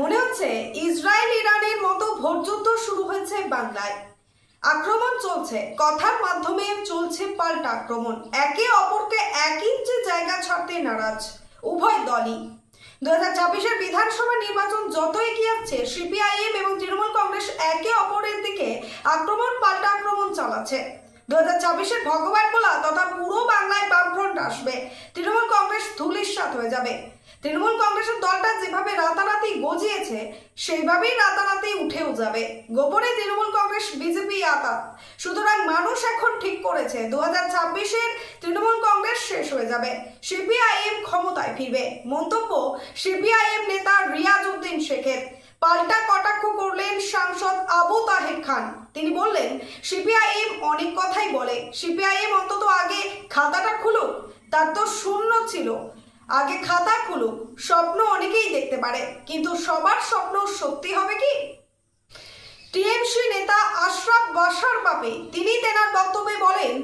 মনে হচ্ছে ইসরায়েল ইরানের মতো ভোটযুদ্ধ শুরু হয়েছে বাংলায়। আক্রমণ চলছে, কথার মাধ্যমে চলছে পাল্টা আক্রমণ। একে অপরকে এক ইঞ্চি জায়গা ছাড়তে নারাজ উভয় দলই। দু হাজার ছাব্বিশের বিধানসভা নির্বাচন যত এগিয়ে যাচ্ছে সিপিআইএম এবং তৃণমূল কংগ্রেস একে অপরের দিকে আক্রমণ, পাল্টা আক্রমণ চালাচ্ছে। দু হাজার ছাব্বিশের ভগবান বলা তথা পুরো বাংলায় বামফ্রন্ট আসবে। তৃণমূল কংগ্রেস ধুলিস্বাত হয়ে যাবে। তৃণমূল কংগ্রেসের দলটা যেভাবে রাতারাতি গজিয়েছে, সেইভাবেই রাতারাতি উঠেও যাবে। গোপনে তৃণমূল কংগ্রেস, বিজেপি আতা। সুতরাং মানুষ এখন ঠিক করেছে দু হাজার ছাব্বিশের তৃণমূল কংগ্রেস শেষ হয়ে যাবে। সিপিআইএম ক্ষমতায় ফিরবে। মন্তব্য, সিপিআইএম নেতা রিয়াজ উদ্দিন শেখের। পাল্টা কটাক্ষ করলেন সাংসদ আবু তাহের খান। তিনি বললেন, সিপিআইএম অনেক কথাই বলে। সিপিআইএম অন্তত আগে খাতাটা খুলুক। তার তো শূন্য ছিল। আগে খাতা খুলুক, স্বপ্ন অনেকেই দেখতে পারে, কিন্তু সবার স্বপ্ন সত্যি হবে কি? টিএমসি নেতা আশরাফ বাসার বাপে তিনি তেনার বক্তব্যে বলেন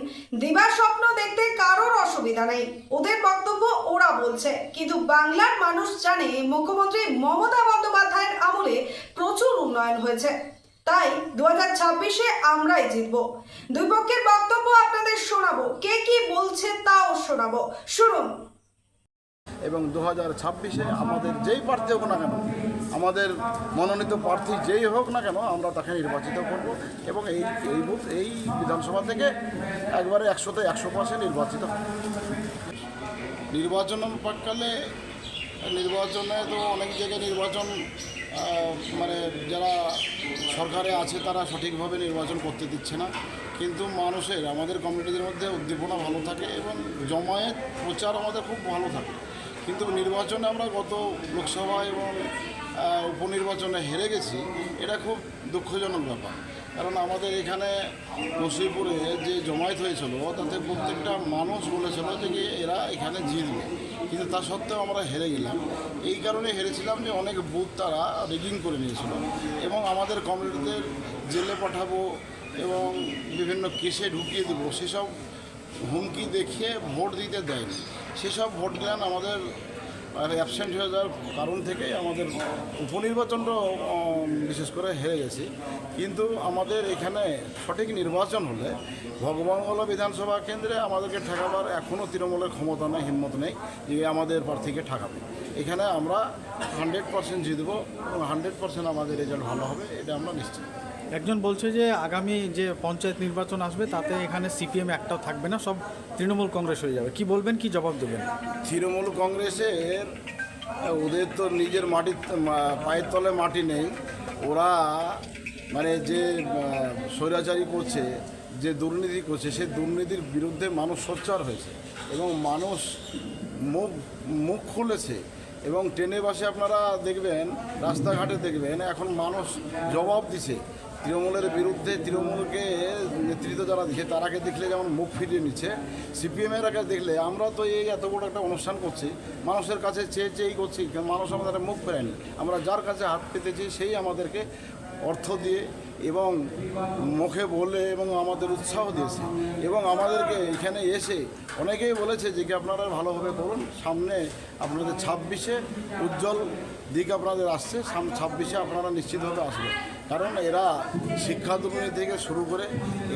দিবা স্বপ্ন দেখতে কারোর অসুবিধা নেই, ওদের বক্তব্য ওরা বলছে, কিন্তু বাংলার মানুষ জানে মুখ্যমন্ত্রী মমতা বন্দ্যোপাধ্যায়ের আমলে প্রচুর উন্নয়ন হয়েছে। তাই দু হাজার ছাব্বিশে আমরাই জিতব। দুই পক্ষের বক্তব্য আপনাদের শোনাবো, কে কি বলছে তাও শোনাবো। শুনুন। এবং দু হাজার ছাব্বিশে আমাদের যেই প্রার্থী হোক না কেন, আমাদের মনোনীত প্রার্থী যেই হোক না কেন, আমরা তাকে নির্বাচিত করব এবং এই এই বুথ, এই বিধানসভা থেকে একবারে একশোতে একশো পার্সেন্ট নির্বাচিত। নির্বাচন প্রাককালে নির্বাচনে তো অনেক জায়গায় নির্বাচন মানে যারা সরকারে আছে তারা সঠিকভাবে নির্বাচন করতে দিচ্ছে না কিন্তু মানুষের, আমাদের কমিউনিটিদের মধ্যে উদ্দীপনা ভালো থাকে এবং জমায়েত প্রচার আমাদের খুব ভালো থাকে কিন্তু নির্বাচনে আমরা গত লোকসভা এবং উপনির্বাচনে হেরে গেছি, এটা খুব দুঃখজনক ব্যাপার। কারণ আমাদের এখানে নসিপুরে যে জমায়েত হয়েছিল, তাতে প্রত্যেকটা মানুষ বলেছিল যে কি এরা এখানে জিতবে। কিন্তু তা সত্ত্বেও আমরা হেরে গেলাম। এই কারণে হেরেছিলাম যে অনেক বুথ তারা রিগিং করে নিয়েছিল। এবং আমাদের কমিউনিটিদের জেলে পাঠাবো এবং বিভিন্ন কেসে ঢুকিয়ে দেবো, সেসব হুমকি দেখিয়ে ভোট দিতে দেয়নি। সেসব ভোট জ্ঞান আমাদের অ্যাবসেন্ট হয়ে যাওয়ার কারণ থেকে আমাদের উপনির্বাচনটা বিশেষ করে হেরে গেছি। কিন্তু আমাদের এখানে সঠিক নির্বাচন হলে ভগবানগোলা বিধানসভা কেন্দ্রে আমাদেরকে ঠেকাবার এখনও তৃণমূলের ক্ষমতা নেই, হিম্মত নেই যে আমাদের প্রার্থীকে ঠেকাবে। এখানে আমরা হান্ড্রেড পার্সেন্ট জিতবো এবং হান্ড্রেড পার্সেন্ট আমাদের রেজাল্ট ভালো হবে, এটা আমরা নিশ্চিত। একজন বলছে যে আগামী যে পঞ্চায়েত নির্বাচন আসবে, তাতে এখানে সিপিএম একটাও থাকবে না, সব তৃণমূল কংগ্রেস হয়ে যাবে। কি বলবেন, কি জবাব দেবেন? তৃণমূল কংগ্রেসের, ওদের তো নিজের মাটির পায়ের তলে মাটি নেই। ওরা মানে যে স্বৈরাচারী করছে, যে দুর্নীতি করছে সেই দুর্নীতির বিরুদ্ধে মানুষ সোচ্চার হয়েছে এবং মানুষ মুখ মুখ খুলেছে। এবং ট্রেনে বাসে আপনারা দেখবেন, রাস্তাঘাটে দেখবেন, এখন মানুষ জবাব দিছে। তৃণমূলের বিরুদ্ধে, তৃণমূলকে নেতৃত্ব যারা দিচ্ছে তারাকে দেখলে যেমন মুখ ফিরিয়ে নিচ্ছে। সিপিএমের আগে দেখলে আমরা তো এই এত বড় একটা অনুষ্ঠান করছি, মানুষের কাছে চেয়ে চেয়েই করছি, মানুষ আমাদের মুখ ফেরায়নি। আমরা যার কাছে হাত পেতেছি, সেই আমাদেরকে অর্থ দিয়ে এবং মুখে বলে এবং আমাদের উৎসাহ দিয়েছে। এবং আমাদেরকে এখানে এসে অনেকেই বলেছে যে কি আপনারা ভালোভাবে করুন, সামনে আপনাদের ছাব্বিশে উজ্জ্বল দিক আপনাদের আসছে ছাব্বিশে আপনারা নিশ্চিতভাবে আসবেন। কারণ এরা শিক্ষা দুর্নীতি থেকে শুরু করে,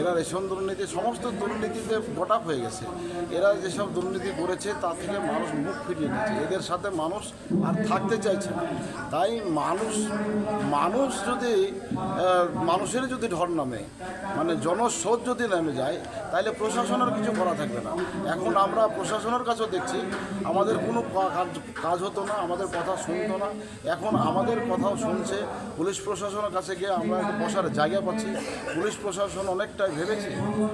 এরা রেশন দুর্নীতি, সমস্ত দুর্নীতিতে গোটা হয়ে গেছে। এরা যেসব দুর্নীতি করেছে তা থেকে মানুষ মুখ ফিরিয়ে নিচ্ছে এদের সাথে মানুষ আর থাকতে চাইছে না। তাই মানুষ মানুষ যদি মানুষের যদি ঢর নামে মানে জনস্রোত যদি নেমে যায় তাহলে প্রশাসনের কিছু করা থাকবে না। এখন আমরা প্রশাসনের কাছেও দেখছি, আমাদের কোনো কাজ- হতো না, আমাদের কথা শুনতো না। এখন আমাদের কথাও শুনছে, পুলিশ প্রশাসনের কাছে গিয়ে আমরা বসার জায়গা পাচ্ছি। পুলিশ প্রশাসন অনেকটাই ভেবেছে,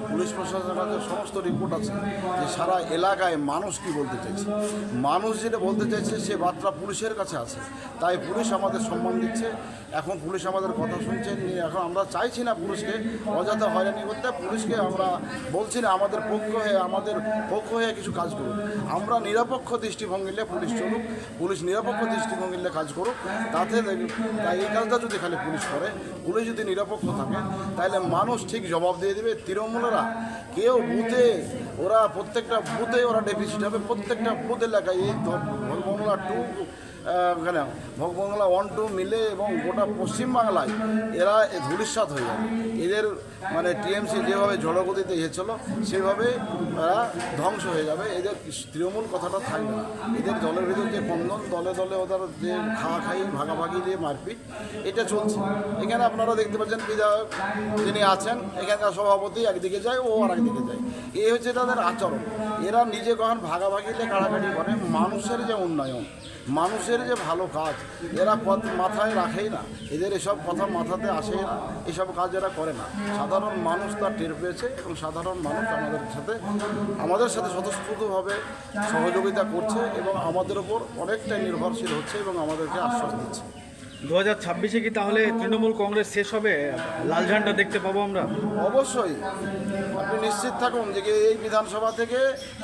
পুলিশ প্রশাসনের কাছে সমস্ত রিপোর্ট আছে যে সারা এলাকায় মানুষ কি বলতে চাইছে। মানুষ যেটা বলতে চাইছে, সে বার্তা পুলিশের কাছে আছে। তাই পুলিশ আমাদের সম্মান দিচ্ছে। এখন পুলিশ আমাদের কথা শুনছে এখন আমরা চাইছি না পুলিশকে, অযথা হয়রানি করতে, পুলিশকে আমরা বলছি না, আমাদের পক্ষ হয়ে, আমাদের পক্ষ হয়ে কিছু কাজ করুক আমরা নিরপেক্ষ দৃষ্টিভঙ্গিলে পুলিশ চলুক, পুলিশ নিরপেক্ষ দৃষ্টিভঙ্গিলে কাজ করুক, তাতে তাই এই কাজটা যদি খালি পুলিশ করে, পুলিশ যদি নিরপেক্ষ থাকে, তাহলে মানুষ ঠিক জবাব দিয়ে দেবে। তৃণমূলেরা কেউ বুথে, ওরা প্রত্যেকটা বুথে ওরা ডেফিসিট হবে, প্রত্যেকটা বুথ এলাকায় এই ধর্মলা টু কেন ভগবাংলা ওয়ান টু মিলে এবং গোটা পশ্চিমবাংলায় এরা এ ধূলিসাৎ হয়ে যাবে এদের মানে টিএমসি যেভাবে জড়গতিতে এসেছিল, সেভাবে এরা ধ্বংস হয়ে যাবে। এদের তৃণমূল কথাটা থাকবে না। এদের দলের ভিতর যে কন্দন, দলে দলে ওদের যে খাওয়া খাই ভাগাভাগি দিয়ে মারপিট, এটা চলছে। এখানে আপনারা দেখতে পাচ্ছেন বিধায়ক যিনি আছেন, এখানকার সভাপতি একদিকে যায়, ও আর একদিকে যায়। এই হচ্ছে তাদের আচরণ। এরা নিজে কখন ভাগাভাগিতে কাড়াকাড়ি করে, মানুষের যে উন্নয়ন মানুষের যে ভালো কাজ, এরা মাথায় রাখেই না। এদের এসব কথা মাথাতে আসে না। এসব কাজ এরা করে না। সাধারণ মানুষ তা টের পেয়েছে এবং সাধারণ মানুষ আমাদের সাথে আমাদের সাথে স্বতঃস্ফূর্তভাবে সহযোগিতা করছে এবং আমাদের ওপর অনেকটাই নির্ভরশীল হচ্ছে এবং আমাদেরকে আশ্বাস দিচ্ছে। দু হাজার ছাব্বিশে কি তাহলে তৃণমূল কংগ্রেস শেষ হবে? লাল ঝান্ডা দেখতে পাবো আমরা। অবশ্যই। আপনি নিশ্চিত থাকুন যে এই বিধানসভা থেকে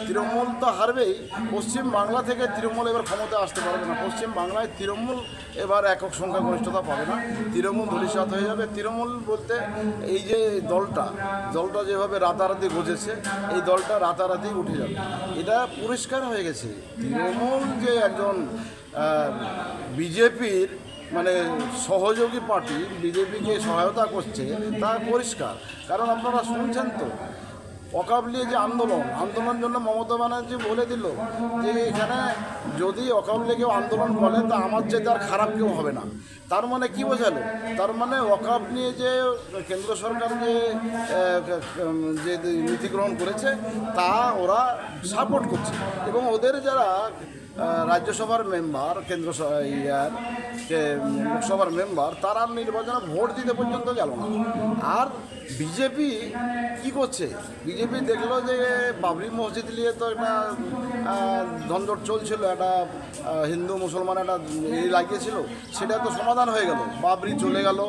তৃণমূল তো হারবেই, পশ্চিম বাংলা থেকে তৃণমূল এবার ক্ষমতা আসতে পারবে না। পশ্চিম বাংলায় তৃণমূল এবার একক সংখ্যাগরিষ্ঠতা পাবে না। তৃণমূল ধূলিসাৎ হয়ে যাবে। তৃণমূল বলতে এই যে দলটা দলটা যেভাবে রাতারাতি গজেছে এই দলটা রাতারাতি উঠে যাবে। এটা পরিষ্কার হয়ে গেছে। তৃণমূল যে একজন বিজেপির মানে সহযোগী পার্টি, বিজেপিকে সহায়তা করছে, তা পরিষ্কার। কারণ আপনারা শুনছেন তো, অকাবলি যে আন্দোলন, আন্দোলনের জন্য মমতা ব্যানার্জি বলে দিল যে এখানে যদি অকাবলি কেউ আন্দোলন বলে তা আমার চেয়ে তার খারাপ কেউ হবে না। তার মানে কি বোঝালো? তার মানে অকাব নিয়ে যে কেন্দ্র সরকার যে যে নীতি গ্রহণ করেছে, তা ওরা সাপোর্ট করছে। এবং ওদের যারা রাজ্যসভার মেম্বার কেন্দ্র ইয়ার কে লোকসভার মেম্বার তারা নির্বাচনে ভোট দিতে পর্যন্ত গেল না। আর বিজেপি কি করছে? বিজেপি দেখল যে বাবরি মসজিদ নিয়ে তো একটা আহ, ধনজট চলছিল একটা হিন্দু মুসলমান একটা এই লাগিয়েছিল সেটা তো সমাধান হয়ে গেল। বাবরি চলে গেল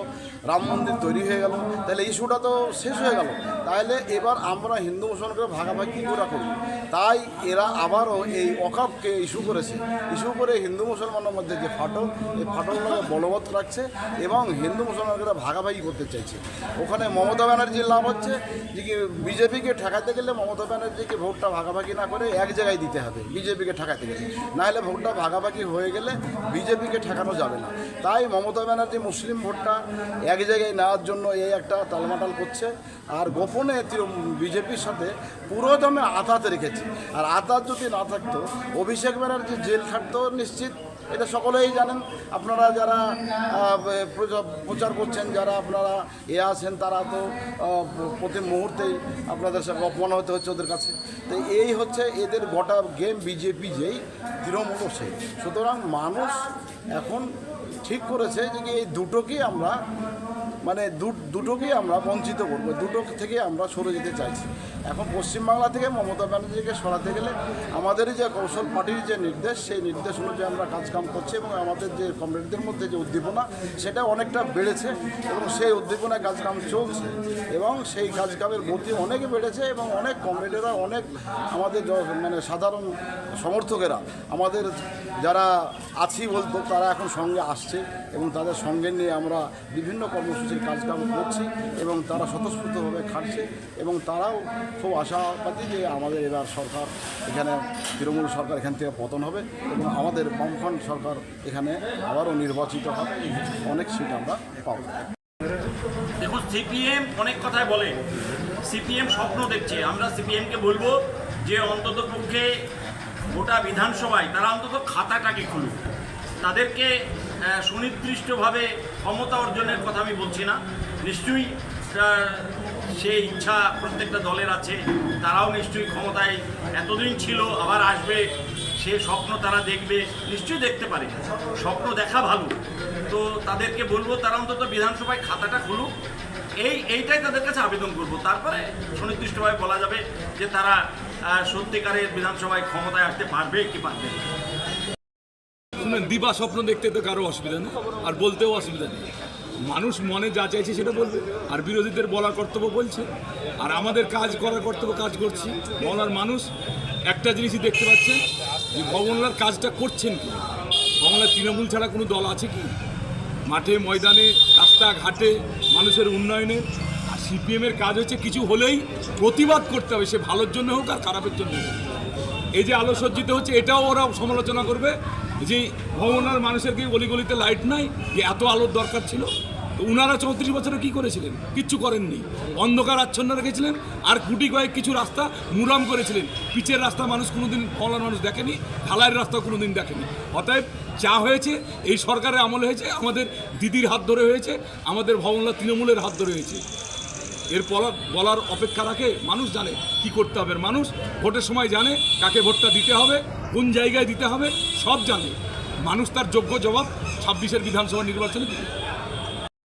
রাম মন্দির তৈরি হয়ে গেল তাহলে ইস্যুটা তো শেষ হয়ে গেল। তাহলে এবার আমরা হিন্দু মুসলমানকে ভাগাভাগি করে করি তাই এরা আবারও এই অকাপকে ইস্যু করেছে। ইস্যু করে হিন্দু মুসলমানের মধ্যে যে ফাটল, এই ফাটলটাকে বলবৎ রাখছে এবং হিন্দু মুসলমানকে ভাগাভাগি করতে চাইছে। ওখানে মমতা ব্যানার্জির লাভ হচ্ছে যে কি বিজেপিকে ঠেকাতে গেলে মমতা ব্যানার্জিকে ভোটটা ভাগাভাগি না করে এক জায়গায় দিতে হবে, বিজেপিকে ঠেকাতে গেলে। নাহলে ভোটটা ভাগাভাগি হয়ে গেলে বিজেপিকে ঠেকানো যাবে না। তাই মমতা ব্যানার্জি মুসলিম ভোটটা এক জায়গায় নেওয়ার জন্য এই একটা টালমাটাল করছে। আর গোপনে বিজেপির সাথে পুরো দমে আতাত রেখেছে। আর আদার যদি না থাকতো, অভিষেক ব্যানার্জি জেল খাটতো নিশ্চিত, এটা সকলেই জানেন। আপনারা যারা প্রচার- করছেন, যারা আপনারা এ আছেন, তারা তো প্রতি মুহূর্তেই আপনাদের সাথে অপমান হতে হচ্ছে ওদের কাছে। তো এই হচ্ছে এদের গোটা গেম বিজেপি যেই তৃণমূলও সেই সুতরাং মানুষ এখন ঠিক করেছে যে এই দুটোকেই আমরা মানে দুটোকেই আমরা বঞ্চিত করব, দুটো থেকে আমরা সরে যেতে চাইছি। এখন পশ্চিমবাংলা থেকে মমতা ব্যানার্জিকে সরাতে গেলে আমাদের যে কৌশল পার্টির যে নির্দেশ, সেই নির্দেশ অনুযায়ী আমরা কাজকাম করছি এবং আমাদের যে কমরেডদের মধ্যে যে উদ্দীপনা, সেটা অনেকটা বেড়েছে এবং সেই উদ্দীপনায় কাজকাম চলছে এবং সেই কাজকামের গতি অনেক বেড়েছে এবং অনেক কমরেডেরা অনেক আমাদের মানে সাধারণ সমর্থকেরা, আমাদের যারা আছি বলতো তারা এখন সঙ্গে আসছে এবং তাদের সঙ্গে নিয়ে আমরা বিভিন্ন কর্মসূচির কাজকাম করছি এবং তারা স্বতঃস্ফূর্তভাবে খাটছে এবং তারাও খুব আশাবাদী যে আমাদের এবার সরকার এখানে তৃণমূল সরকার এখান থেকে পতন হবে এবং আমাদের বামফ্রন্ট সরকার এখানে আবারও নির্বাচিত হবে। অনেক সিট আমরা পাবো। দেখুন, সিপিএম অনেক কথাই বলে। সিপিএম স্বপ্ন দেখছে। আমরা সিপিএমকে বলব যে অন্তত পক্ষে গোটা বিধানসভায় তারা অন্তত খাতাটাকে খুলুক। তাদেরকে সুনির্দিষ্টভাবে ক্ষমতা অর্জনের কথা আমি বলছি না। নিশ্চয়ই আহ, সে ইচ্ছা প্রত্যেকটা দলের আছে। তারাও নিশ্চয়ই ক্ষমতায় এতদিন ছিল আবার আসবে। সে স্বপ্ন তারা দেখবে। নিশ্চয়ই দেখতে পারে। স্বপ্ন দেখা ভালো। তো তাদেরকে বলব তারা অন্তত বিধানসভায় খাতাটা খুলুক। এই এইটাই তাদের কাছে আবেদন করব। তারপরে সুনির্দিষ্টভাবে বলা যাবে যে তারা সত্যিকারের বিধানসভায় ক্ষমতায় আসতে পারবে কি পারবে দিবা স্বপ্ন দেখতে তো কারও অসুবিধা নেই। আর বলতেও অসুবিধা নেই। মানুষ মনে যা চাইছে সেটা বলবে। আর বিরোধীদের বলার কর্তব্য বলছে। আর আমাদের কাজ করার কর্তব্য কাজ করছি। বলার মানুষ একটা জিনিসই দেখতে পাচ্ছেন, যে ভবনলার কাজটা করছেন কি? ভবনলার তৃণমূল ছাড়া কোনো দল আছে কি? মাঠে, ময়দানে, রাস্তাঘাটে, মানুষের উন্নয়নে। আর সিপিএমের কাজ হচ্ছে কিছু হলেই প্রতিবাদ করতে হবে, সে ভালোর জন্য হোক আর খারাপের জন্য হোক। এই যে আলোসজ্জিত হচ্ছে, এটাও ওরা সমালোচনা করবে। যে ভবনার মানুষের কি গলিগলিতে লাইট নাই? যে এত আলোর দরকার ছিল? তো উনারা চৌত্রিশ বছরে কি করেছিলেন? কিচ্ছু করেননি। অন্ধকার আচ্ছন্ন রেখেছিলেন আর গুটি কয়েক কিছু রাস্তা মুরাম করেছিলেন। পিচের রাস্তা মানুষ কোনোদিন ফলার মানুষ দেখেনি, ঢালাইয়ের রাস্তা কোনোদিন দেখেনি। অতএব যা হয়েছে, এই সরকারের আমলে হয়েছে, আমাদের দিদির হাত ধরে হয়েছে, আমাদের ভবনলা তৃণমূলের হাত ধরে হয়েছে। এর বলার অপেক্ষা রাখে। মানুষ জানে কি করতে হবে। মানুষ ভোটের সময় জানে কাকে ভোটটা দিতে হবে, কোন জায়গায় দিতে হবে, সব জানে। মানুষ তার যোগ্য জবাব ছাব্বিশের বিধানসভা নির্বাচনে